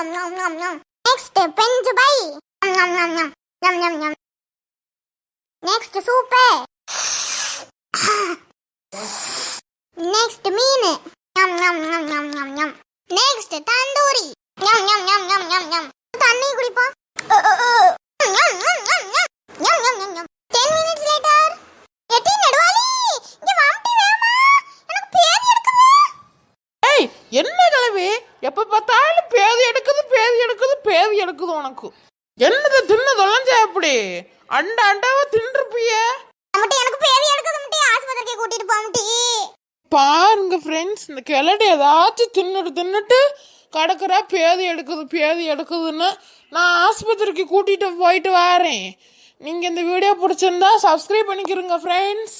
Next bench பை next soup next மீன் next tandoori தண்ணி குடிப்போம் என்ன கலவி எப்ப பார்த்தாலும் பேதி எடுக்குது பேதி எடுக்குது உனக்கு. என்னது தின்னு தொலைஞ்ச அப்படி அண்ட அண்டாவா தின்றுப்பிய? எனக்கு பேதி எடுக்குது முட்டி ஆஸ்பத்திரிக்கு கூட்டிட்டு போமுட்டி பாருங்க ஃப்ரெண்ட்ஸ் இந்த கிளடி ஏதாச்சும் தின்னுட்டு தின்னுட்டு கடற்கரா பேதி எடுக்குது பேதி எடுக்குதுன்னு நான் ஆஸ்பத்திரிக்கு கூட்டிட்டு போயிட்டு வரேன். நீங்க இந்த வீடியோ பிடிச்சிருந்தா சப்ஸ்கிரைப் பண்ணிக்கிறீங்க ஃப்ரெண்ட்ஸ்